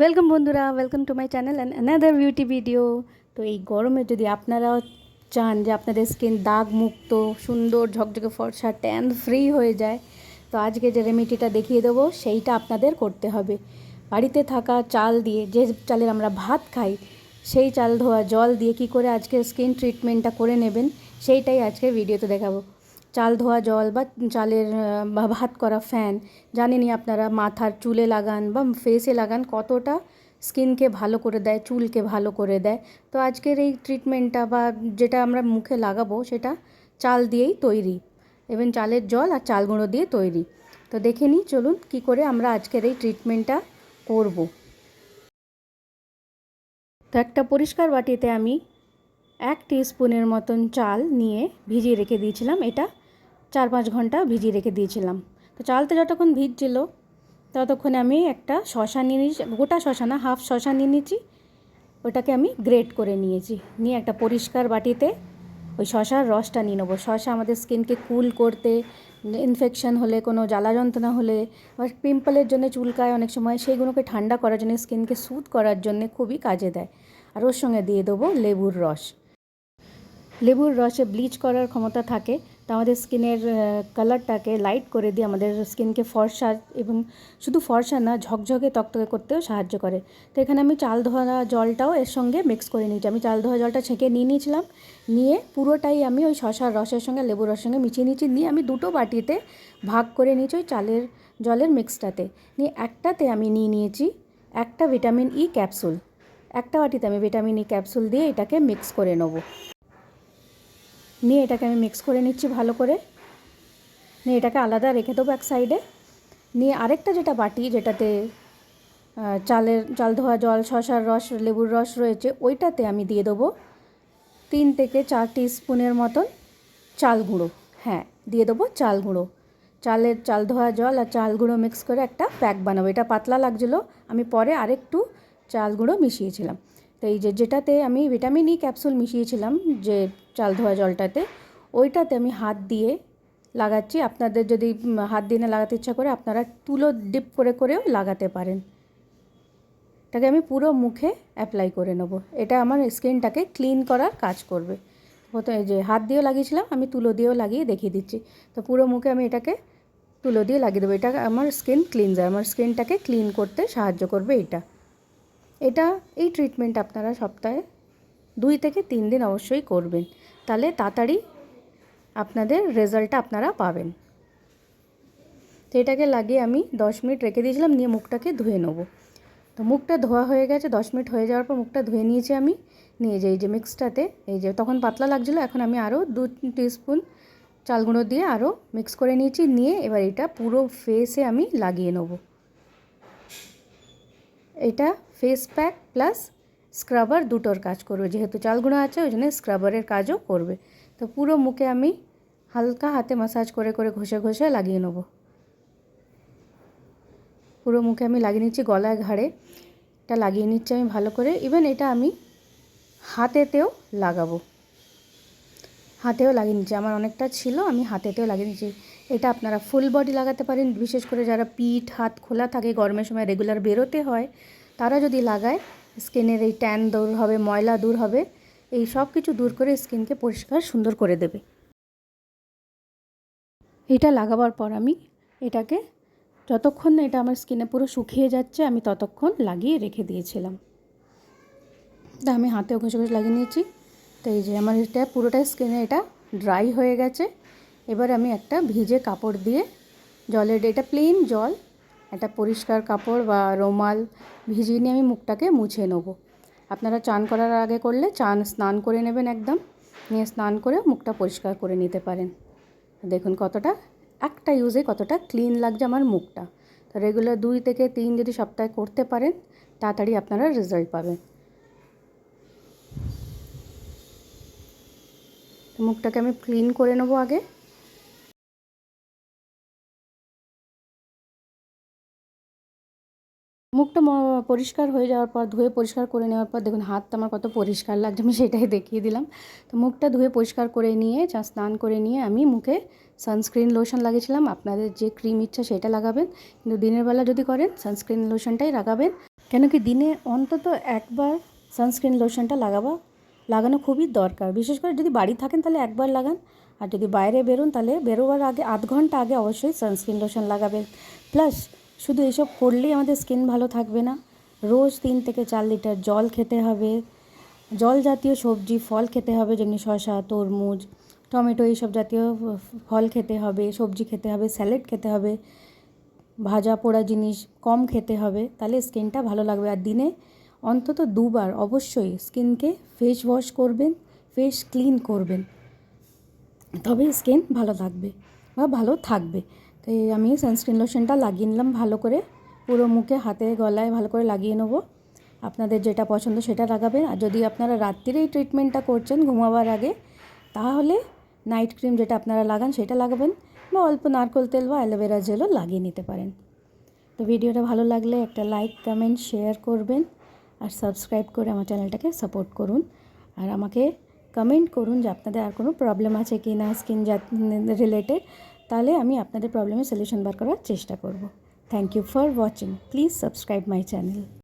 Welcome বন্ধুরা। Welcome to my channel and another beauty video তো এই গরমে যদি আপনারাও চান যে আপনাদের স্কিন দাগ মুক্ত সুন্দর, ঝকঝকে ফর্সা ট্যান ফ্রি হয়ে যায়, তো আজকে যে রেমিডিটা দেখিয়ে দেবো, সেইটা আপনাদের করতে হবে। বাড়িতে থাকা চাল দিয়ে, যে চালের আমরা ভাত খাই, সেই চাল ধোয়া জল দিয়ে কি করে আজকে স্কিন ট্রিটমেন্টটা করে নেবেন, সেইটাই আজকে ভিডিওতে দেখাবো। চাল ধোয়া জল বা চালের বা ভাত করা ফ্যান জানেনই আপনারা মাথার চুলে লাগান বা ফেসে লাগান কতটা স্কিনকে ভালো করে দেয়, চুলকে ভালো করে দেয়। তো আজকের এই ট্রিটমেন্টটা বা যেটা আমরা মুখে লাগাবো সেটা চাল দিয়েই তৈরি। এবং চালের জল আর চাল গুঁড়ো দিয়ে তৈরি। তো দেখে নিই, চলুন কি করে আমরা আজকের এই ট্রিটমেন্টটা করব। তো একটা পরিষ্কার বাটিতে আমি এক স্পুনের মতন চাল নিয়ে ভিজিয়ে রেখে দিয়েছিলাম। এটা চার পাঁচ ঘণ্টা ভিজিয়ে রেখে দিয়েছিলাম। তো চালটা যতক্ষণ ভিজছিল ততক্ষণে আমি একটা শশা নিয়ে নিয়েছি, গোটা শশা না, হাফ শশা নিয়ে নিয়েছি। ওটাকে আমি গ্রেট করে নিয়েছি। নিয়ে একটা পরিষ্কার বাটিতে ওই শশার রসটা নিয়ে নেব। শশা আমাদের স্কিনকে কুল করতে, ইনফেকশন হলে, কোনো জ্বালা যন্ত্রণা হলে, বা পিম্পলের জন্য চুলকায় অনেক সময়, সেইগুলোকে ঠান্ডা করার জন্য, স্কিনকে স্যুথ করার জন্য খুবই কাজে দেয়। আর ওর সঙ্গে দিয়ে দেবো লেবুর রস। লেবুর রসে ব্লিচ করার ক্ষমতা থাকে, তো আমাদের স্কিনের কালারটাকে লাইট করে দিয়ে আমাদের স্কিনকে ফর্সা এবং শুধু ফর্সা না, ঝকঝকে তকতকে করতেও সাহায্য করে। তো এখানে আমি চাল ধোয়া জলটাও এর সঙ্গে মিক্স করে নিয়েছি। আমি চাল ধোয়া জলটা ছেঁকে নিয়ে নিয়েছিলাম, নিয়ে পুরোটাই আমি ওই শশার রসের সঙ্গে, লেবুর রসের সঙ্গে মিশিয়ে নিয়েছি। নিয়ে আমি দুটো বাটিতে ভাগ করে নিয়েছি ওই চালের, জলের মিক্সটাতে নিয়ে একটাতে আমি নিয়ে নিয়েছি একটা ভিটামিন ই ক্যাপসুল একটা বাটিতে আমি ভিটামিন ই ক্যাপসুল দিয়ে এটাকে মিক্স করে নেব। নিয়ে এটাকে আমি মিক্স করে নিচ্ছি ভালো করে। নিয়ে এটাকে আলাদা রেখে দেবো এক সাইডে নিয়ে আরেকটা যেটা বাটি, যেটাতে চালের, চাল ধোয়া জল শশার রস, লেবুর রস রয়েছে, ওইটাতে আমি দিয়ে দেবো তিন থেকে চার স্পুনের মতন চাল গুঁড়ো। হ্যাঁ দিয়ে দেবো চাল গুঁড়ো। চালের, চাল ধোয়া জল আর চাল গুঁড়ো মিক্স করে একটা প্যাক বানাবো। এটা পাতলা লাগছিল, আমি পরে আরেকটু চাল গুঁড়ো মিশিয়েছিলাম। তো এই যে যেটাতে আমি ভিটামিন ই ক্যাপসুল মিশিয়েছিলাম, যে চাল ধোয়া জলটাতে, ওইটাতে আমি হাত দিয়ে লাগাচ্ছি। আপনাদের যদি হাত দিয়ে না লাগাতে ইচ্ছা করে, আপনারা তুলো ডিপ করে, করেও লাগাতে পারেন। এটাকে আমি পুরো মুখে অ্যাপ্লাই করে নেব। এটা আমার স্কিনটাকে ক্লিন করার কাজ করবে। প্রথমে যে হাত দিয়েও লাগিয়েছিলাম, আমি তুলো দিয়েও লাগিয়ে দেখিয়ে দিচ্ছি। তো পুরো মুখে আমি এটাকে তুলো দিয়ে লাগিয়ে দেবো। এটা আমার স্কিন ক্লিনজার, আমার স্কিনটাকে ক্লিন করতে সাহায্য করবে এটা। এটা এই ট্রিটমেন্ট আপনারা সপ্তাহে দুই থেকে তিন দিন অবশ্যই করবেন। তাহলে তাড়াতাড়ি আপনাদের রেজাল্টটা আপনারা পাবেন। তো এটাকে লাগিয়ে আমি দশ মিনিট রেখে দিয়েছিলাম, নিয়ে মুখটাকে ধুয়ে নেব। তো মুখটা ধোয়া হয়ে গেছে, দশ মিনিট হয়ে যাওয়ার পর মুখটা ধুয়ে নিয়েছি আমি। নিয়ে যে, এই যে মিক্সটাতে এই যে, তখন পাতলা লাগছিল, এখন আমি আরও দু স্পুন চাল গুঁড়ো দিয়ে আরও মিক্স করে নিয়েছি, নিয়ে এবার এটা পুরো ফেসে আমি লাগিয়ে নেব। এটা ফেস প্যাক প্লাস স্ক্রাবার দুটোর কাজ করবে। যেহেতু চাল গুঁড়ো আছে, ওই জন্য স্ক্রাবারের কাজও করবে। তো পুরো মুখে আমি হালকা হাতে মাসাজ করে করে ঘষে ঘষে লাগিয়ে নেব। পুরো মুখে আমি লাগিয়ে নিচ্ছি গলায় ঘাড়ে। এটা লাগিয়ে নিচ্ছি আমি ভালো করে। ইভেন এটা আমি হাতেতেও লাগাবো। হাতেও লাগিয়ে নিচ্ছি। আমার অনেকটা ছিল, আমি হাতেতেও লাগিয়ে নিচ্ছি। এটা আপনারা ফুল বডি লাগাতে পারেন। বিশেষ করে যারা পিঠ, হাত খোলা থাকে, গরমের সময় রেগুলার বেরোতে হয়, তারা যদি লাগায় স্কিনের এই ট্যান দূর হবে, ময়লা দূর হবে, এই সব কিছু দূর করে স্কিনকে পরিষ্কার সুন্দর করে দেবে। এটা লাগাবার পর আমি এটাকে যতক্ষণ না এটা আমার স্কিনে পুরো শুকিয়ে যাচ্ছে, আমি ততক্ষণ লাগিয়ে রেখে দিয়েছিলাম। তা আমি হাতেও ঘষে ঘষে লাগিয়ে নিয়েছি। তো এই যে আমার এটা পুরোটাই স্কিনে এটা ড্রাই হয়ে গেছে। এবার আমি একটা ভিজে কাপড় দিয়ে জলের, এটা প্লেন জল একটা পরিষ্কার কাপড় বা রুমাল ভিজিয়ে নিয়ে আমি মুখটাকে মুছে নেব। আপনারা চান করার আগে করলে চান স্নান করে নেবেন একদম। নিয়ে স্নান করে মুখটা পরিষ্কার করে নিতে পারেন। দেখুন কতটা, একটা ইউজে কতটা ক্লিন লাগছে আমার মুখটা। তো রেগুলার দুই থেকে তিন যদি সপ্তাহে করতে পারেন, তাড়াতাড়ি আপনারা রেজাল্ট পাবেন। মুখটাকে আমি ক্লিন করে নেব আগে। মুখটা পরিষ্কার হয়ে যাওয়ার পর, ধুয়ে পরিষ্কার করে নেওয়ার পর, দেখুন হাতটা আমার কত পরিষ্কার লাগছে, আমি সেটাই দেখিয়ে দিলাম। তো মুখটা ধুয়ে পরিষ্কার করে নিয়ে, যা স্নান করে নিয়ে আমি মুখে সানস্ক্রিন লোশন লাগিয়েছিলাম। আপনাদের যে ক্রিম ইচ্ছা সেটা লাগাবেন, কিন্তু দিনের বেলা যদি করেন সানস্ক্রিন লোশনটাই লাগাবেন। কেন কি দিনে অন্তত একবার সানস্ক্রিন লোশনটা লাগাবা, লাগানো খুবই দরকার। বিশেষ করে যদি বাড়ি থাকেন, তাহলে একবার লাগান। আর যদি বাইরে বেরোন, তাহলে বেরোবার আগে, আধ ঘণ্টা আগে অবশ্যই সানস্ক্রিন লোশন লাগাবেন। প্লাস শুধু এসব করলেই আমাদের স্কিন ভালো থাকবে না। রোজ তিন থেকে চার লিটার জল খেতে হবে। জল জাতীয় সবজি, ফল খেতে হবে, যেমনি শসা, তরমুজ, টমেটো এইসব জাতীয় ফল খেতে হবে, সবজি খেতে হবে, স্যালাড খেতে হবে, ভাজা পোড়া জিনিস কম খেতে হবে, তাহলে স্কিনটা ভালো লাগবে। আর দিনে অন্তত দুবার অবশ্যই স্কিনকে ফেস ওয়াশ করবেন, ফেস ক্লিন করবেন। তবে স্কিন ভালো থাকবে বা ভালো থাকবে। তো আমি সানস্ক্রিন লোশনটা লাগিয়ে নিলাম ভালো করে। পুরো মুখে, হাতে, গলায় ভালো করে লাগিয়ে নেব। আপনাদের যেটা পছন্দ সেটা লাগাবেন। আর যদি আপনারা রাত্রিরেই ট্রিটমেন্টটা করছেন, ঘুমাবার আগে, তাহলে নাইট ক্রিম যেটা আপনারা লাগান সেটা লাগাবেন বা অল্প নারকোল তেল বা অ্যালোভেরা জেলও লাগিয়ে নিতে পারেন। তো ভিডিওটা ভালো লাগলে একটা লাইক কমেন্ট শেয়ার করবেন আর সাবস্ক্রাইব করে আমার চ্যানেলটাকে সাপোর্ট করুন। আর আমাকে কমেন্ট করুন যে আপনাদের আর কোনো প্রবলেম আছে কি না স্কিন রিলেটেড তাহলে আমি আপনাদের প্রবলেমের সলিউশন বার করার চেষ্টা করব। Thank you for watching please subscribe my channel